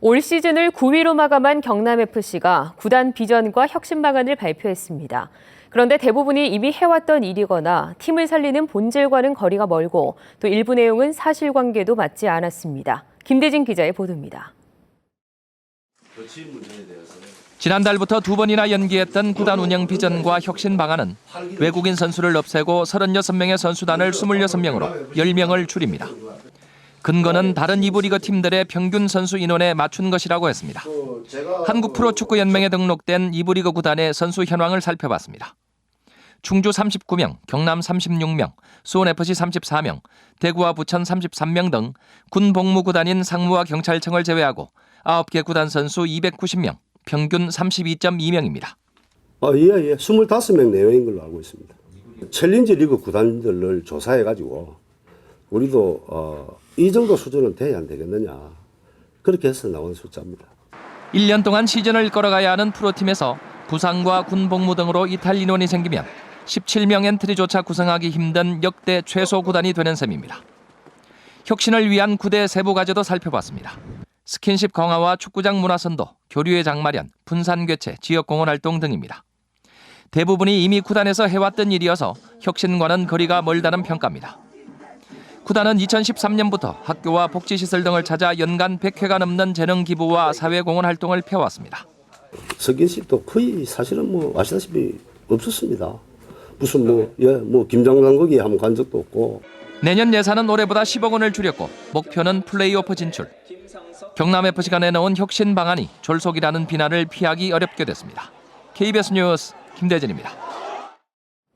올 시즌을 9위로 마감한 경남FC가 구단 비전과 혁신 방안을 발표했습니다. 그런데 대부분이 이미 해왔던 일이거나 팀을 살리는 본질과는 거리가 멀고 또 일부 내용은 사실관계도 맞지 않았습니다. 김대진 기자의 보도입니다. 지난달부터 두 번이나 연기했던 구단 운영 비전과 혁신 방안은 외국인 선수를 없애고 36명의 선수단을 26명으로 10명을 줄입니다. 근거는 다른 이부 리그 팀들의 평균 선수 인원에 맞춘 것이라고 했습니다. 한국 프로축구연맹에 등록된 이부 리그 구단의 선수 현황을 살펴봤습니다. 충주 39명, 경남 36명, 수원FC 34명, 대구와 부천 33명 등 군 복무 구단인 상무와 경찰청을 제외하고 9개 구단 선수 290명, 평균 32.2명입니다. 아, 예, 예. 25명 내외인 걸로 알고 있습니다. 챌린지 리그 구단들을 조사해가지고, 우리도, 어, 이 정도 수준은 돼야 안 되겠느냐. 그렇게 해서 나온 숫자입니다. 1년 동안 시즌을 끌어가야 하는 프로팀에서 부상과 군 복무 등으로 이탈 인원이 생기면 17명 엔트리조차 구성하기 힘든 역대 최소 구단이 되는 셈입니다. 혁신을 위한 구대 세부 과제도 살펴봤습니다. 스킨십 강화와 축구장 문화 선도, 교류의 장 마련, 분산 교체, 지역 공헌 활동 등입니다. 대부분이 이미 구단에서 해왔던 일이어서 혁신과는 거리가 멀다는 평가입니다. 구단은 2013년부터 학교와 복지시설 등을 찾아 연간 100회가 넘는 재능 기부와 사회 공헌 활동을 펴왔습니다. 석인식도 거의 사실은 뭐 아시다시피 없었습니다. 무슨 뭐, 예, 뭐, 거기 한번 간 적도 없고, 내년 예산은 올해보다 10억 원을 줄였고 목표는 플레이오프 진출. 경남FC가 내놓은 혁신 방안이 졸속이라는 비난을 피하기 어렵게 됐습니다. KBS 뉴스 김대진입니다.